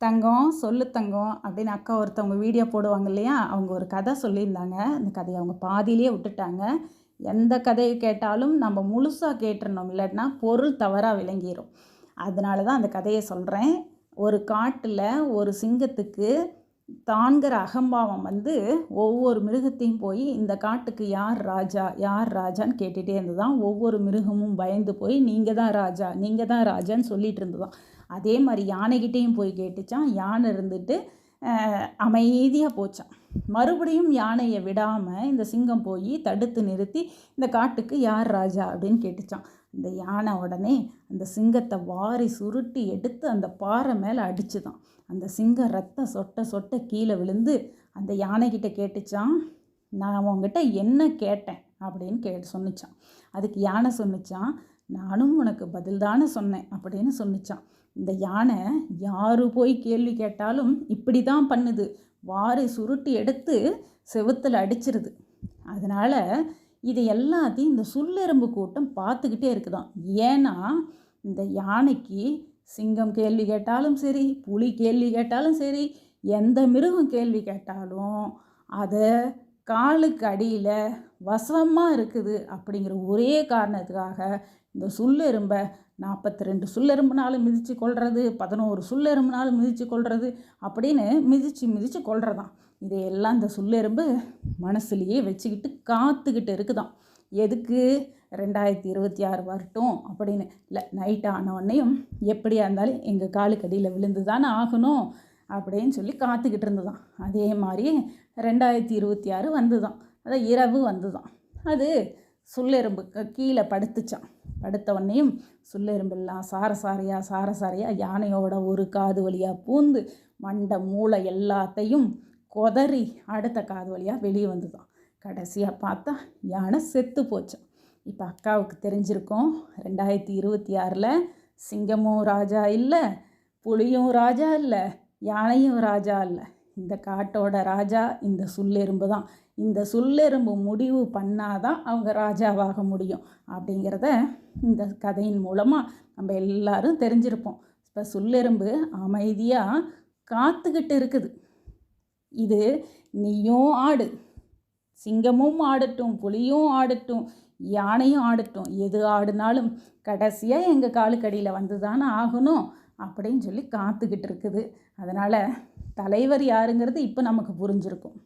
தங்கம் சொல்லு தங்கம் அப்படின்னு அக்கா ஒருத்தவங்க வீடியோ போடுவாங்க இல்லையா? அவங்க ஒரு கதை சொல்லியிருந்தாங்க. அந்த கதையை அவங்க பாதியிலே விட்டுட்டாங்க. எந்த கதையை கேட்டாலும் நம்ம முழுசாக கேட்டுருந்தோம் இல்லைன்னா பொருள் தவறாக விளங்கிடும் அதனால தான் அந்த கதையை சொல்கிறேன் ஒரு காட்டில் ஒரு சிங்கத்துக்கு தான்கிற அகம்பாவம் வந்து ஒவ்வொரு மிருகத்தையும் போய் இந்த காட்டுக்கு யார் ராஜா யார் ராஜான்னு கேட்டுகிட்டே இருந்ததுதான் ஒவ்வொரு மிருகமும் பயந்து போய் நீங்கள் தான் ராஜா நீங்கள் தான் ராஜான்னு சொல்லிட்டு இருந்ததாம் அதே மாதிரி யானைகிட்டேயும் போய் கேட்டுச்சான் யானை இருந்துட்டு அமைதியாக போச்சான் மறுபடியும் யானையை விடாமல் இந்த சிங்கம் போய் தடுத்து நிறுத்தி இந்த காட்டுக்கு யார் ராஜா? அப்படின்னு கேட்டுச்சான் இந்த யானை உடனே அந்த சிங்கத்தை வாரி சுருட்டி எடுத்து அந்த பாறை மேலே அடிச்சுதான். அந்த சிங்கம் ரத்தம் சொட்ட சொட்ட கீழே விழுந்து அந்த யானைக்கிட்ட கேட்டுச்சான் நான் உங்ககிட்ட என்ன கேட்டேன்? அப்படின்னு கே சொன்னிச்சான் அதுக்கு யானை சொன்னிச்சான் நானும் உனக்கு பதில் தானே சொன்னேன் அப்படின்னு சொன்னிச்சான் இந்த யானை யார் போய் கேள்வி கேட்டாலும் இப்படி தான் பண்ணுது. வாரி சுருட்டி எடுத்து செவுத்தில் அடிச்சிருது. அதனால் இது எல்லாத்தையும் இந்த சுல்லெரும்பு கூட்டம் பார்த்துக்கிட்டே இருக்குதான். ஏன்னா இந்த யானைக்கு சிங்கம் கேள்வி கேட்டாலும் சரி புலி கேள்வி கேட்டாலும் சரி எந்த மிருகம் கேள்வி கேட்டாலும் அதை காலுக்கு அடியில் வசமாக இருக்குது அப்படிங்கிற ஒரே காரணத்துக்காக இந்த சுல்லெரும்பை நாற்பத்தி ரெண்டு சுல்லெரும்புனாலும் மிதித்து கொள்வது பதினோரு சுல்லெரும்புனாலும் மிதித்து கொள்வது அப்படின்னு மிதித்து மிதித்து கொள்றதான் இதையெல்லாம் இந்த சுல்லெரும்பு மனசுலேயே வச்சுக்கிட்டு காத்துக்கிட்டு இருக்குதான் எதுக்கு? ரெண்டாயிரத்தி இருபத்தி ஆறு வரட்டும் அப்படின்னு. இல்லை நைட் ஆனவொடனையும் எப்படியா இருந்தாலும் எங்கள் காலுக்கடியில் விழுந்து தானே ஆகணும். அப்படின்னு சொல்லி காத்துக்கிட்டு இருந்துதான் அதே மாதிரி ரெண்டாயிரத்தி இருபத்தி ஆறு வந்துதான் அதான் இரவு வந்துதான் அது சுல்லெரும்பு கீழே படுத்துச்சான் படுத்தவொடனையும் சுல்லெரும்பெல்லாம் சாரசாரியாக சாரசாரியாக யானையோட ஒரு காது வழியாக பூந்து மண்டை மூளை எல்லாத்தையும் கொதறி அடுத்த காது வழியாக வெளியே வந்துதான் கடைசியாக பார்த்தா யானை செத்து போச்சான் இப்போ அக்காவுக்கு தெரிஞ்சிருக்கோம் ரெண்டாயிரத்தி இருபத்தி ஆறில் சிங்கமும் ராஜா இல்லை புலியும் ராஜா இல்லை யானையும் ராஜா இல்லை இந்த காட்டோட ராஜா இந்த சுல்லெரும்பு தான். இந்த சுல்லெரும்பு முடிவு பண்ணாதான் அவங்க ராஜாவாக முடியும். அப்படிங்கிறத இந்த கதையின் மூலமாக நம்ம எல்லாரும் தெரிஞ்சிருப்போம். இப்போ சுல்லெரும்பு அமைதியாக காத்துக்கிட்டு இருக்குது. இது நீயும் ஆடு. சிங்கமும் ஆடட்டும் புலியும் ஆடட்டும் யானையும் ஆடட்டும். எது ஆடுனாலும் கடைசியாக எங்கள் காலுக்கடியில் வந்து தானே ஆகணும். அப்படின்னு சொல்லி காத்துக்கிட்டு இருக்குது. அதனால் தலைவர் யாருங்கிறது இப்போ நமக்கு புரிஞ்சிருக்கும்.